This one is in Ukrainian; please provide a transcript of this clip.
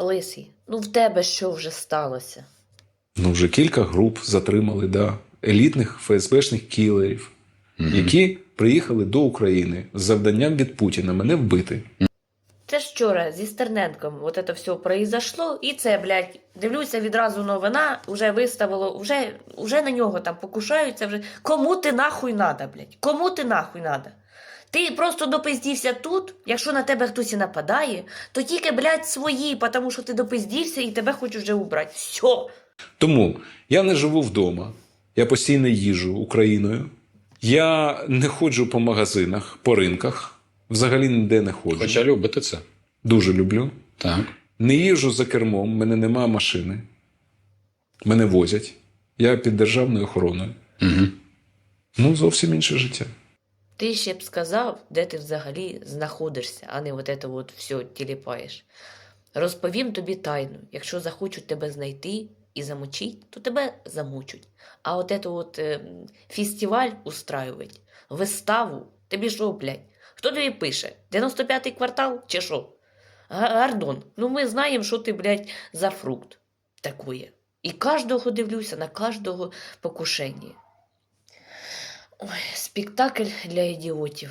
Лисий, ну в тебе що вже сталося? Ну, вже кілька груп затримали, да, елітних ФСБшних кілерів, які приїхали до України з завданням від Путіна мене вбити. Вчора зі Стерненком от це все произошло, і це, блядь, дивлюся відразу новина, вже виставило, вже, вже на нього там покушаються. Вже. Кому ти нахуй надо, блядь? Кому ти нахуй надо? Ти просто допиздівся тут, якщо на тебе хтось і нападає, то тільки, блядь, свої, тому що ти допиздівся і тебе хочуть вже убрати. Все. Тому я не живу вдома, я постійно їжу Україною. Я не ходжу по магазинах, по ринках, взагалі ніде не ходжу. Хоча любите це. Дуже люблю. Так. Не їжджу за кермом, в мене немає машини. Мене возять. Я під державною охороною. Угу. Ну, зовсім інше життя. Ти ще б сказав, де ти взагалі знаходишся, а не от це от все тіліпаєш. Розповім тобі тайну. Якщо захочуть тебе знайти і замочить, то тебе замучуть. А от це от е, фестиваль устраювать, виставу, тобі що, блядь? Хто тобі пише? 95-й квартал чи що? Га- Гардон, ну ми знаємо, що ти, блядь, за фрукт такує. І кожного дивлюся, на кожного покушення. Ой, спектакль для ідіотів.